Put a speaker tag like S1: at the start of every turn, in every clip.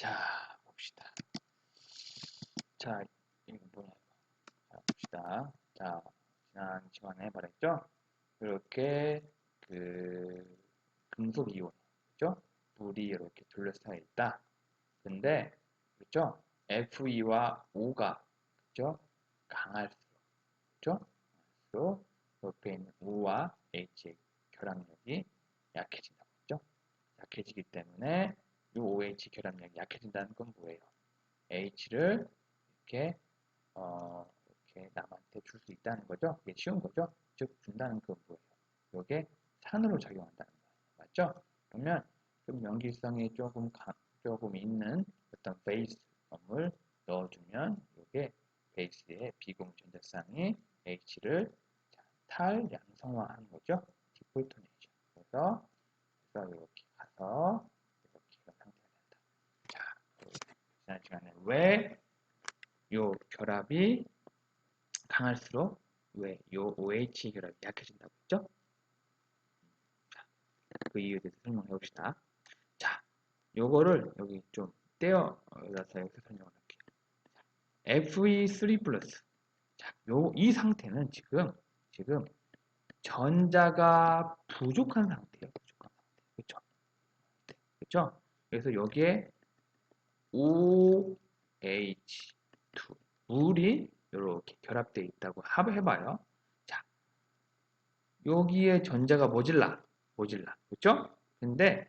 S1: 자, 봅시다. 자, 이거 뭐냐. 자, 봅시다. 자, 지난 시간에 말했죠? 이렇게, 그, 금속 이온, 그죠? 물이 이렇게 둘러싸여 있다. 근데, 그죠? Fe와 O가, 그죠? 강할수록, 그죠? 강할수록, 옆에 있는 O와 H의 결합력이 약해진다고 했죠? 약해지기 때문에 이 OH 결합력이 약해진다는 건 뭐예요? H를 이렇게 어, 이렇게 남한테 줄 수 있다는 거죠. 이게 쉬운 거죠. 즉 준다는 건 뭐예요? 이게 산으로 작용한다는 거예요. 맞죠? 그러면 좀 염기성이 조금 가, 조금 있는 어떤 베이스음을 넣어주면 이게 베이스의 비공전자쌍이 H를 탈 양성화하는 거죠. 디폴토네이션. 그래서 그래서 이렇게 가서 지난 시간에 왜 요 결합이 강할수록 왜 요 OH 결합이 약해진다고 했죠? 자, 그 이유에 대해서 설명해 봅시다. 자, 요거를 여기 좀 떼어 놔서 여기서 설명을 할게요. Fe3 플러스. 자, 요 이 상태는 지금 지금 전자가 부족한 상태예요. 부족한 상태. 그렇죠? 그렇죠? 그래서 여기에 OH2 물이 이렇게 결합되어 있다고 해봐요. 자, 여기에 전자가 모질라, 모질라, 그렇죠? 근데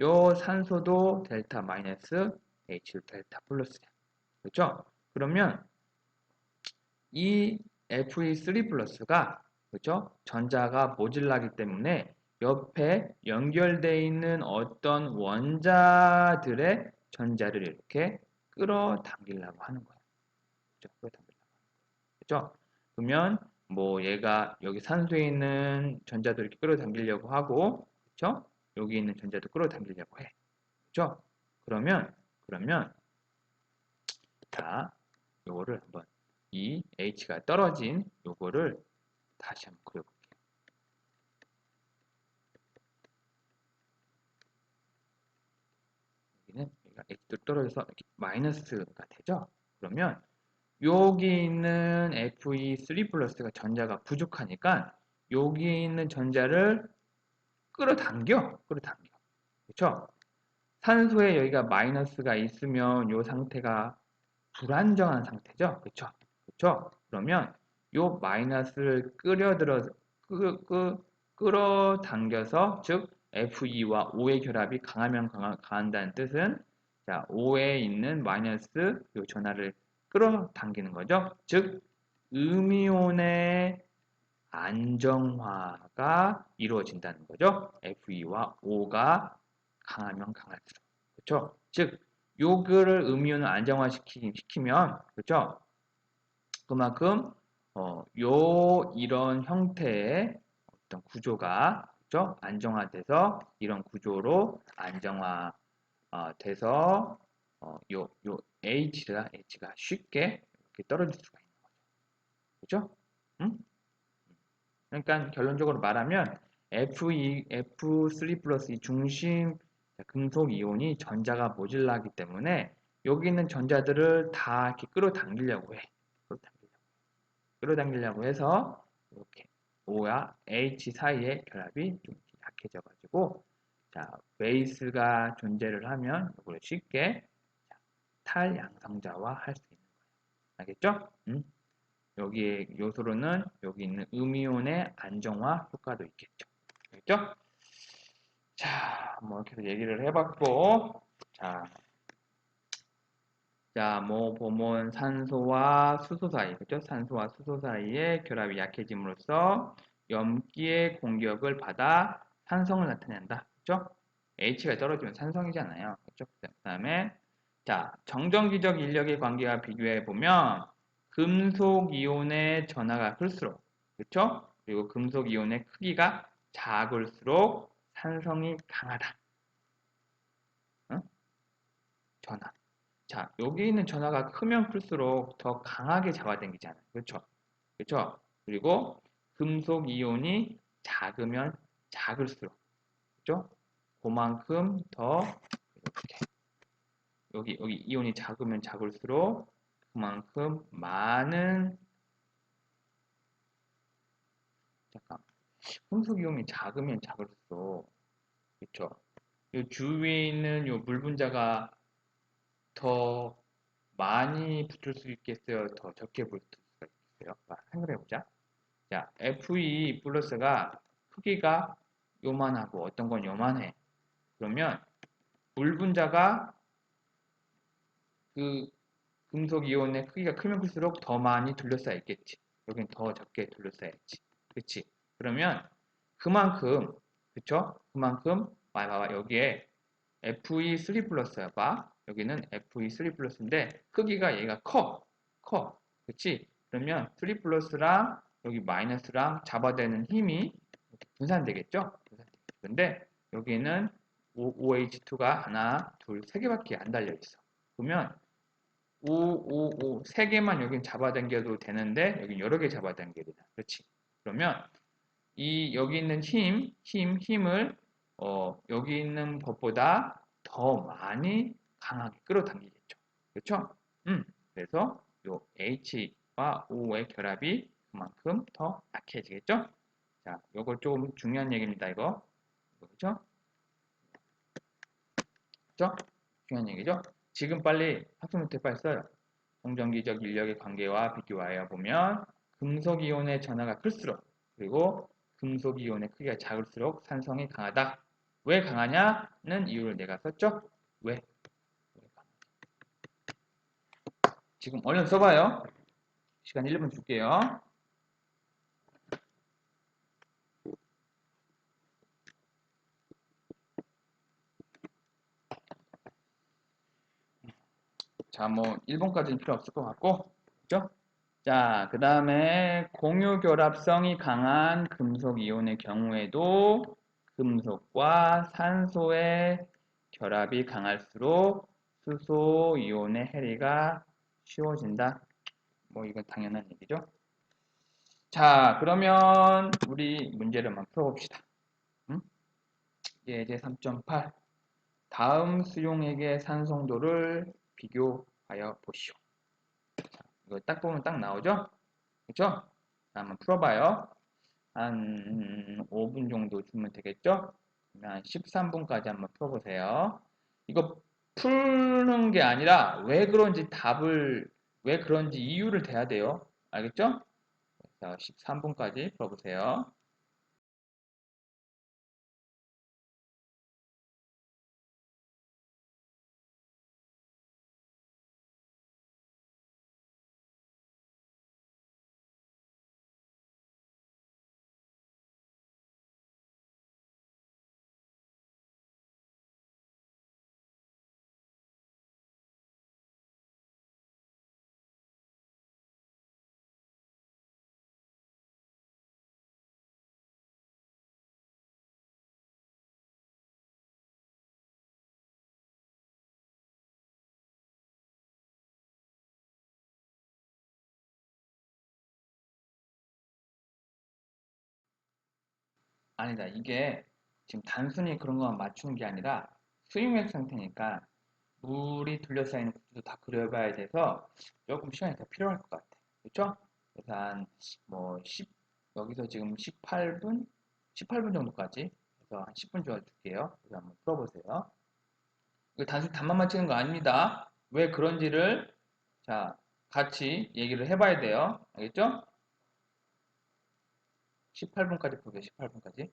S1: 요 산소도 델타 마이너스 H 델타 플러스야, 그렇죠? 그러면 이 Fe3 플러스가 그렇죠? 전자가 모질라기 때문에 옆에 연결되어 있는 어떤 원자들의 전자를 이렇게 끌어당기려고 하는 거예요. 그죠? 끌어당기려고 하는 거예요. 그죠? 그러면 뭐 얘가 여기 산소에 있는 전자도 이렇게 끌어당기려고 하고 그죠? 여기 있는 전자도 끌어당기려고 해. 그죠? 그러면 그러면 자, 요거를 한번 이 H가 떨어진 요거를 다시 한번 그려 볼게요. 여기는 여기가 H도 떨어져서 마이너스가 되죠? 그러면 여기 있는 Fe3 플러스가 전자가 부족하니까 여기 있는 전자를 끌어당겨. 끌어당겨. 그렇죠? 산소에 여기가 마이너스가 있으면 이 상태가 불안정한 상태죠. 그렇죠? 그렇죠? 그러면 이 마이너스를 끌어들어 끌어당겨서 즉 Fe와 O의 결합이 강하면 강하, 강한 다는 뜻은 자, O에 있는 마이너스 이 전하를 끌어당기는 거죠. 즉 음이온의 안정화가 이루어진다는 거죠. Fe와 O가 강하면 강할수록. 그렇죠? 즉 요거를 음이온을 안정화시키면 그렇죠? 그만큼 어, 요 이런 형태의 어떤 구조가 그렇죠? 안정화돼서 이런 구조로 안정화 어, 돼서 어, 요, 요 H가 H가 쉽게 이렇게 떨어질 수가 있는 거죠. 그죠? 응? 그러니까 결론적으로 말하면 F2, F3 플러스 이 중심 금속 이온이 전자가 모질라기 때문에 여기 있는 전자들을 다 이렇게 끌어당기려고 해. 끌어당기려고, 끌어당기려고 해서 이렇게 O와 H 사이의 결합이 좀 약해져가지고 자 베이스가 존재를 하면 이걸 쉽게 탈양성자화 할 수 있는 거예요. 알겠죠? 음? 여기에 요소로는 여기 있는 음이온의 안정화 효과도 있겠죠. 알겠죠? 자, 뭐 이렇게 얘기를 해봤고, 자, 자, 뭐 보면 산소와 수소 사이, 그죠? 산소와 수소 사이의 결합이 약해짐으로써 염기의 공격을 받아 산성을 나타낸다, 그죠? H가 떨어지면 산성이잖아요, 그죠? 그 다음에 자, 정전기적 인력의 관계와 비교해 보면 금속 이온의 전하가 클수록, 그렇죠? 그리고 금속 이온의 크기가 작을수록 산성이 강하다. 어? 전하. 자, 여기 있는 전하가 크면 클수록 더 강하게 잡아당기잖아요. 그렇죠? 그렇죠? 그리고 금속 이온이 작으면 작을수록 그렇죠? 그만큼 더 이렇게 여기 여기 이온이 작으면 작을수록 그만큼 많은 잠깐 이온이 작으면 작을수록 그렇죠. 이 주위에 있는 요물 분자가 더 많이 붙을 수 있겠어요? 더 적게 붙을 수가 있겠어요? 한글 해보자. 자, Fe 플러스가 크기가 요만하고 어떤 건 요만해. 그러면 물 분자가 그 금속 이온의 크기가 크면 클수록 더 많이 둘러싸여 있겠지. 여긴 더 적게 둘러싸여있지. 그렇지? 그러면 그만큼 그쵸? 그만큼 봐봐 여기에 FE3 플러스야 봐. 여기는 FE3 플러스인데 크기가 얘가 커. 커. 그치? 그러면 3 플러스랑 여기 마이너스랑 잡아대는 힘이 분산되겠죠? 근데 여기는 OH2가 하나, 둘, 세 개밖에 안 달려 있어. 그러면 5, 5, 5, 세 개만 여긴 잡아당겨도 되는데 여기 여러 개 잡아당겨야? 그렇지? 그러면 이 여기 있는 힘, 힘, 힘을 어, 여기 있는 것보다 더 많이 강하게 끌어당기겠죠. 그렇죠? 음, 그래서 요 H와 O의 결합이 그만큼 더 약해지겠죠? 자, 요거 좀 중요한 얘기입니다. 이거. 그렇죠? 그렇죠? 중요한 얘기죠? 지금 빨리 학습 노트 빨리 써요. 동전기적 인력의 관계와 비교하여 보면 금속이온의 전하가 클수록 그리고 금속이온의 크기가 작을수록 산성이 강하다. 왜 강하냐는 이유를 내가 썼죠? 왜? 지금 얼른 써봐요. 시간 1분 줄게요. 자, 뭐 1번까지는 필요 없을 것 같고, 그죠? 자, 그 다음에 공유 결합성이 강한 금속 이온의 경우에도 금속과 산소의 결합이 강할수록 수소 이온의 해리가 쉬워진다. 뭐 이건 당연한 얘기죠. 자, 그러면 우리 문제를 한번 풀어봅시다. 음? 예제 3.8 다음 수용액의 산성도를 비교하여 보시오. 자, 이거 딱 보면 딱 나오죠? 그렇죠? 한번 풀어봐요. 한 5분 정도 주면 되겠죠? 한 13분까지 한번 풀어보세요. 이거 푸는 게 아니라 왜 그런지 답을 왜 그런지 이유를 대야 돼요. 알겠죠? 자, 13분까지 풀어보세요. 아니다. 이게 지금 단순히 그런 것만 맞추는 게 아니라 수용액 상태니까 물이 둘러싸이는 구조도 다 그려봐야 돼서 조금 시간이 더 필요할 것 같아. 그렇죠? 그래서 한뭐 10, 여기서 지금 18분? 18분 정도까지 그래서 한 10분 줘줄게요. 그래서 한번 풀어보세요. 이거 단순히 답만 맞히는 거 아닙니다. 왜 그런지를 자 같이 얘기를 해봐야 돼요. 알겠죠? 18분까지 보세요. 18분까지.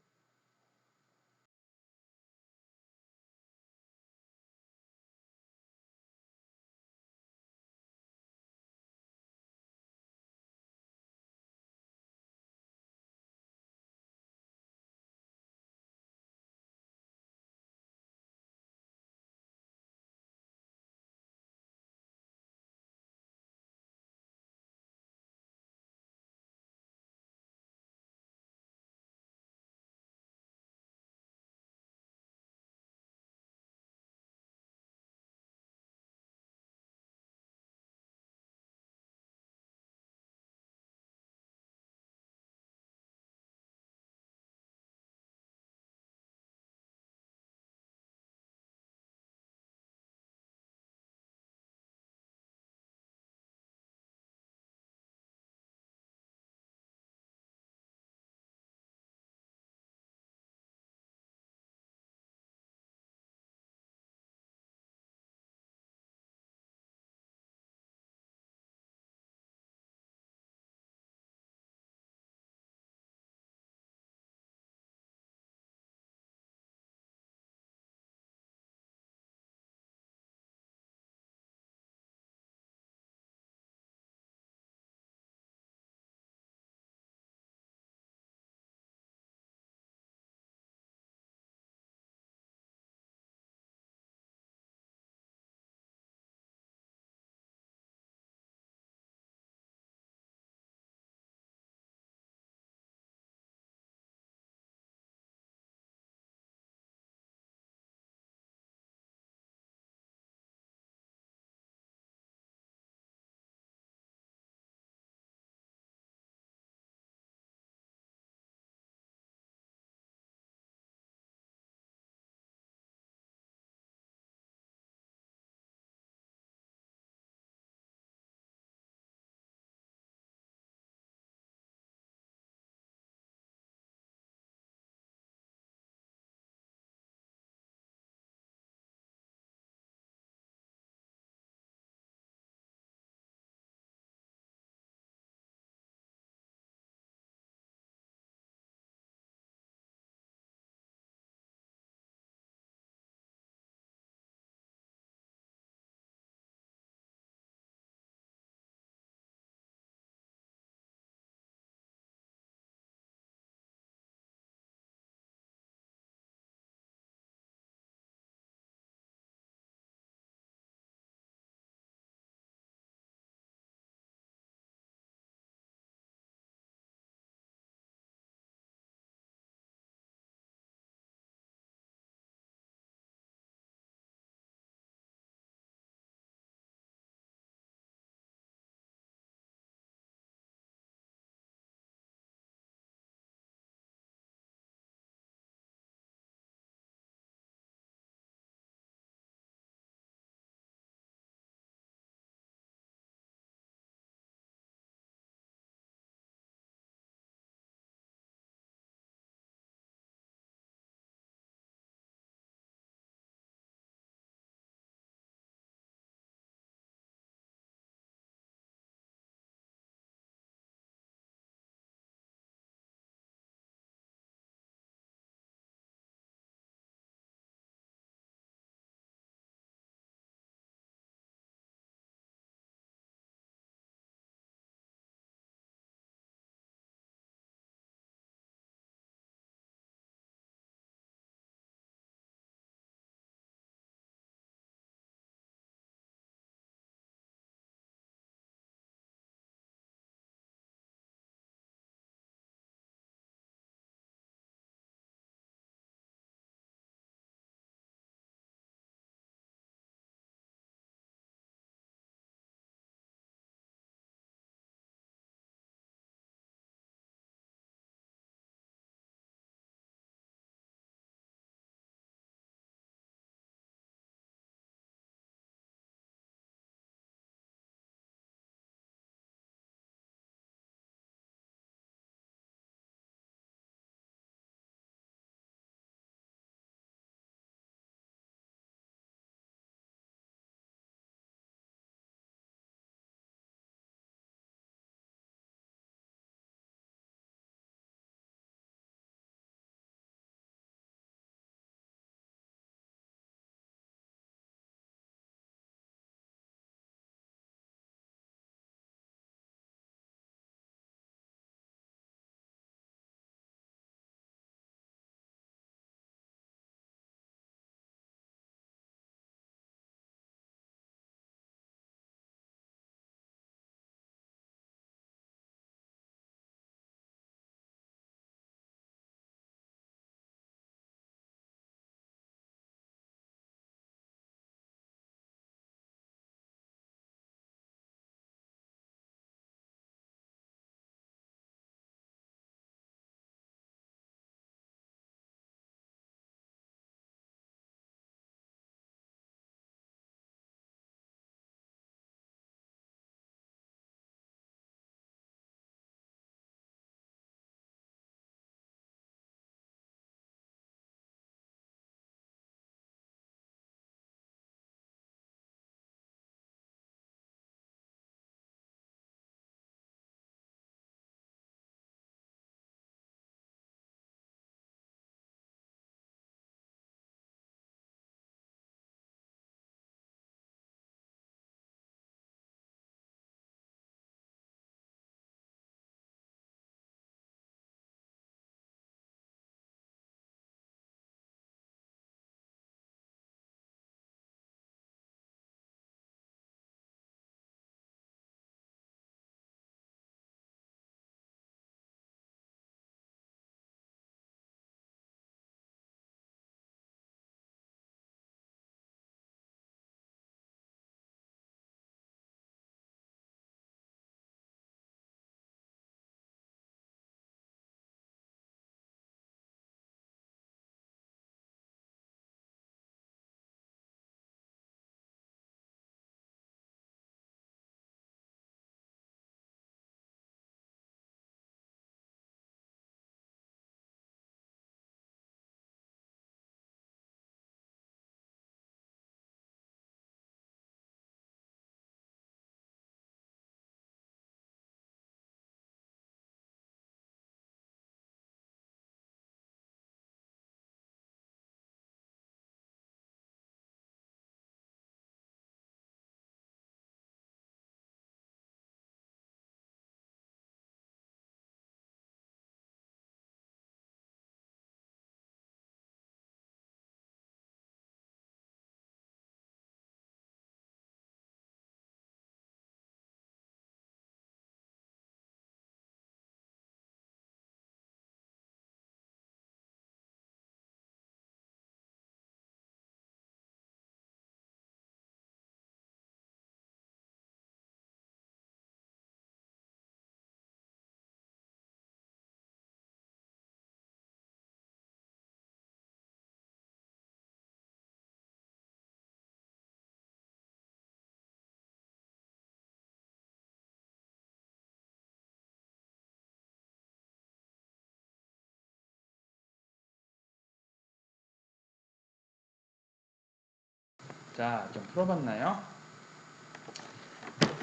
S1: 자, 좀 풀어봤나요?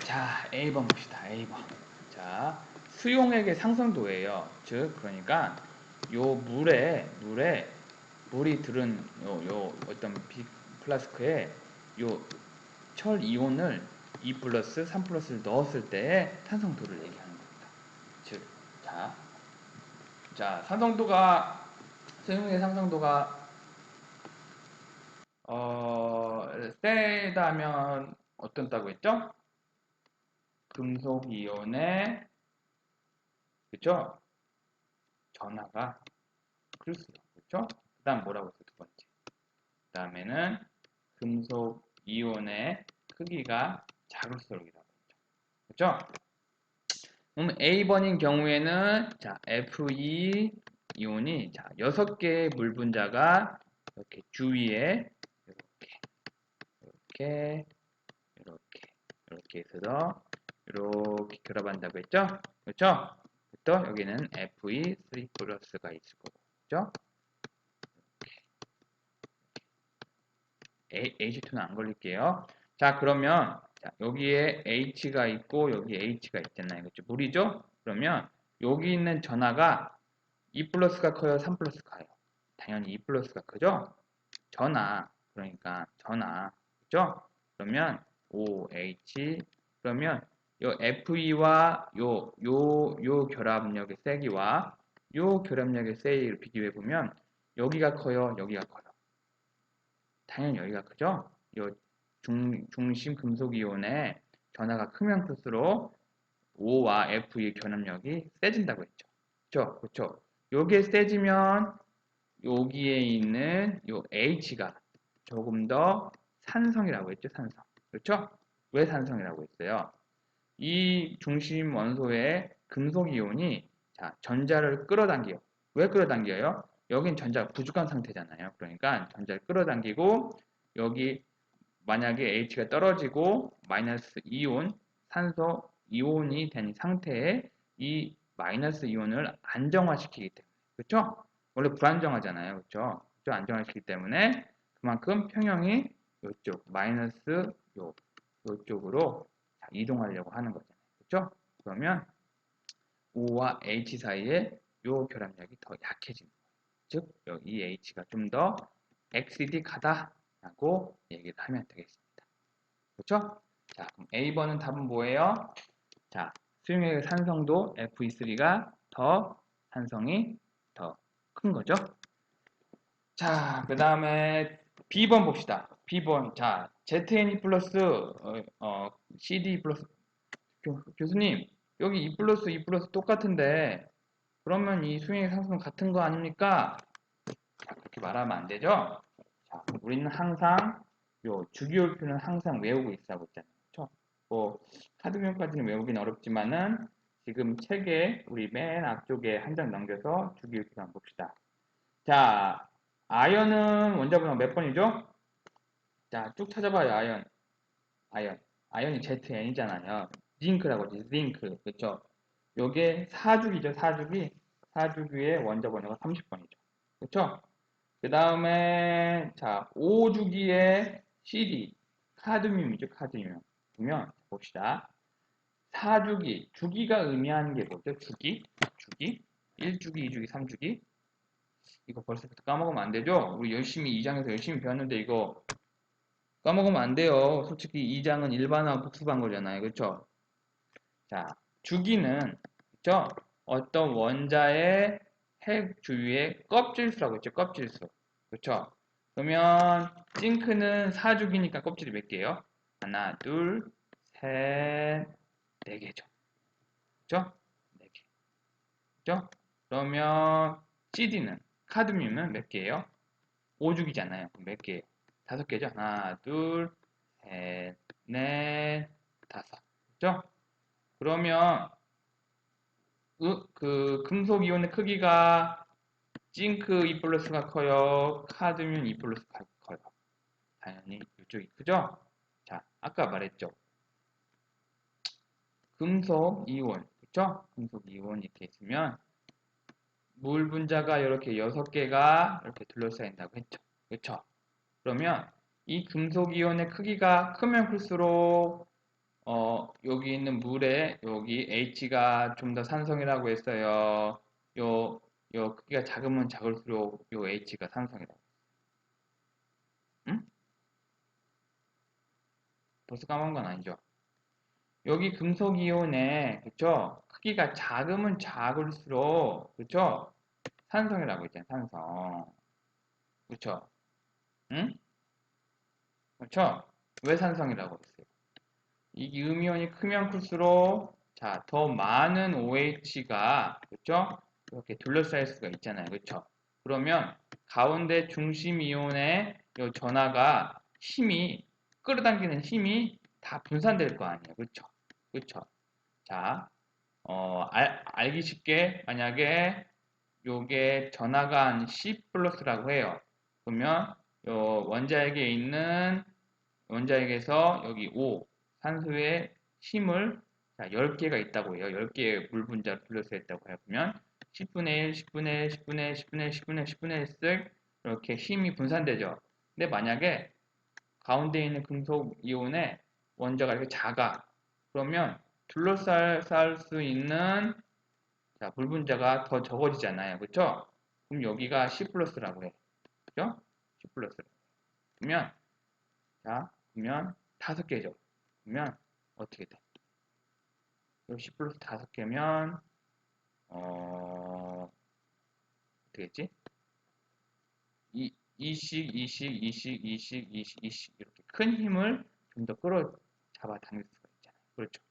S1: 자, A번 봅시다. A번. 자, 수용액의 상승도예요. 즉, 그러니까 요 물에 물에 물이 들은 요, 요 어떤 빅 플라스크에 요 철 이온을 2 플러스 3 플러스를 넣었을 때의 산성도를 얘기하는 겁니다. 즉, 자, 자, 산성도가 수용액의 상승도가 어, 세다면 어떤다고 했죠? 금속 이온의 그죠? 전하가 클수록 그렇죠? 그 다음 뭐라고 했어 두 번째 그 다음에는 금속 이온의 크기가 작을수록이라고 했죠 그렇죠? 그럼 A번인 경우에는 자 Fe 이온이 자 6개의 물 분자가 이렇게 주위에 이렇게 이렇게 이렇게 해서 이렇게 결합한다고 했죠? 그렇죠? 또 여기는 Fe3 플러스가 있을 거고 그죠? H2는 안 걸릴게요. 자 그러면 자, 여기에 H가 있고 여기 H가 있잖아요. 그렇죠? 물이죠? 그러면 여기 있는 전하가 2 플러스가 커요? 3 플러스가 커요? 당연히 2 플러스가 크죠? 전하 그러니까 전하 그죠? 그러면 OH 그러면 요 FE와 요 요 요 결합력의 세기와 요 결합력의 세기를 비교해 보면 여기가 커요, 여기가 커요. 당연히 여기가 크죠? 요 중, 중심 금속 이온의 전하가 크면 클수록 O와 F의 결합력이 세진다고 했죠. 그렇죠? 그렇죠? 요게 세지면 여기에 있는 요 H가 조금 더 산성이라고 했죠, 산성. 그렇죠? 왜 산성이라고 했어요? 이 중심 원소의 금속 이온이 자, 전자를 끌어당겨요. 왜 끌어당겨요? 여긴 전자가 부족한 상태잖아요. 그러니까 전자를 끌어당기고 여기 만약에 H가 떨어지고 마이너스 이온, 산소 이온이 된 상태에 이 마이너스 이온을 안정화시키기 때문에 그렇죠? 원래 불안정하잖아요. 그렇죠? 그렇죠? 안정화시키기 때문에 그만큼 평형이 이쪽 마이너스 요 요쪽으로 이동하려고 하는 거잖아요. 그렇죠? 그러면 O와 H 사이에 요 결합력이 더 약해지는 거예요. 즉, 이 H가 좀더 엑시딕하다라고 얘기를 하면 되겠습니다. 그렇죠? 자, 그럼 A번은 답은 뭐예요? 자, 수용액의 산성도 Fe3가 더 산성이 더 큰 거죠. 자, 그 다음에 B번 봅시다. B번. 자, ZNE 플러스 어, 어, CD 플러스 교, 교수님 여기 2 플러스 2 플러스 똑같은데 그러면 이 수행의 상수는 같은 거 아닙니까? 자, 그렇게 말하면 안 되죠? 자, 우리는 항상 요 주기율표는 항상 외우고 했잖아요. 그렇죠? 뭐 카드명까지는 외우기는 어렵지만은 지금 책에 우리 맨 앞쪽에 한 장 넘겨서 주기율표 한번 봅시다. 자, 아연은 원자번호 몇 번이죠? 자, 쭉 찾아봐요, 아연. 아연. 아연이 ZN이잖아요. 징크라고 하지, 징크. 그쵸? 요게 4주기죠, 4주기. 4주기의 원자 번호가 30번이죠. 그쵸? 그 다음에, 자, 5주기의 CD. 카드뮴이죠, 카드뮴. 보면, 봅시다. 4주기. 주기가 의미하는 게 뭐죠? 주기? 주기? 1주기, 2주기, 3주기? 이거 벌써부터 까먹으면 안 되죠? 우리 열심히 2장에서 열심히 배웠는데 이거 까먹으면 안 돼요. 솔직히 2장은 일반화 복습한 거잖아요. 그렇죠? 자, 주기는 그렇죠? 어떤 원자의 핵 주위의 껍질수라고 했죠. 껍질수. 그렇죠? 그러면 징크는 4주기니까 껍질이 몇 개예요? 하나, 둘, 셋, 네 개죠. 그렇죠? 네 개. 그렇죠? 그러면 CD는 카드뮴은 몇 개예요? 5주기잖아요. 그럼 몇 개예요? 다섯 개죠? 하나, 둘, 셋, 넷, 다섯. 그죠? 그러면 으, 그 금속 이온의 크기가 징크 2 플러스가 커요? 카드뮴 2 플러스가 커요? 당연히 이쪽이 크죠? 자, 아까 말했죠. 금속 이온, 그쵸? 금속 이온 이렇게 있으면 물 분자가 이렇게 6개가 이렇게 둘러싸인다고 했죠. 그쵸? 그러면 이 금속 이온의 크기가 크면 클수록 어, 여기 있는 물에 여기 H가 좀 더 산성이라고 했어요. 요, 요 크기가 작으면 작을수록 요 H가 산성이라고. 응? 벌써 까먹은 건 아니죠? 여기 금속 이온의 그쵸? 크기가 작으면 작을수록 그쵸? 산성이라고 했잖아요. 산성. 그쵸? 응? 그쵸? 왜 산성이라고 했어요? 이 음이온이 크면 클수록 자, 더 많은 OH가 그쵸? 이렇게 둘러싸일 수가 있잖아요. 그쵸? 그러면 가운데 중심 이온의 이 전하가 힘이 끌어당기는 힘이 다 분산될 거 아니에요. 그쵸? 그쵸? 자, 어, 알, 알기 쉽게 만약에 요게 전하가 한 C 플러스라고 해요. 그러면 요 원자핵에 있는 원자핵에서 여기 O 산소의 힘을 자, 10개가 있다고 해요. 10개의 물 분자를 둘러싸 있다고 해보면 10분의 1, 10분의 1, 10분의 1, 10분의 1, 10분의 1, 10분의 1씩 이렇게 힘이 분산되죠. 근데 만약에 가운데 있는 금속 이온의 원자가 이렇게 작아. 그러면 둘러쌀 수 있는 자, 물 분자가 더 적어지잖아요. 그렇죠? 그럼 여기가 C 플러스라고 해. 그죠? 플러스. 그러면 자, 그러면 다섯 개죠. 그러면 어떻게 돼? 요 C 플러스 다섯 개면 어? 이 이식, 이식, 이식, 이식, 이식, 이식 이렇게 큰 힘을 좀 더 끌어 잡아 당길 수가 있잖아요. 그렇죠?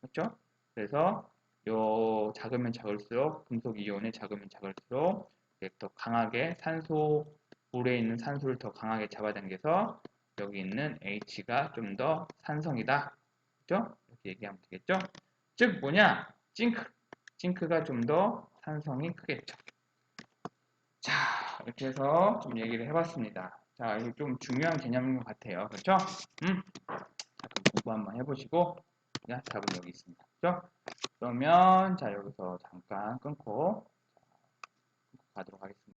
S1: 그렇죠? 그래서 요 작으면 작을수록 금속 이온이 작으면 작을수록 더 강하게 산소 물에 있는 산소를 더 강하게 잡아당겨서 여기 있는 H가 좀 더 산성이다. 그죠? 이렇게 얘기하면 되겠죠? 즉 뭐냐? 징크. 징크가 좀 더 산성이 크겠죠. 자, 이렇게 해서 좀 얘기를 해봤습니다. 자, 이거 좀 중요한 개념인 것 같아요. 그렇죠? 음. 자, 공부 한번 해보시고, 자, 답은 여기 있습니다. 그렇죠? 그러면 자 여기서 잠깐 끊고 가도록 하겠습니다.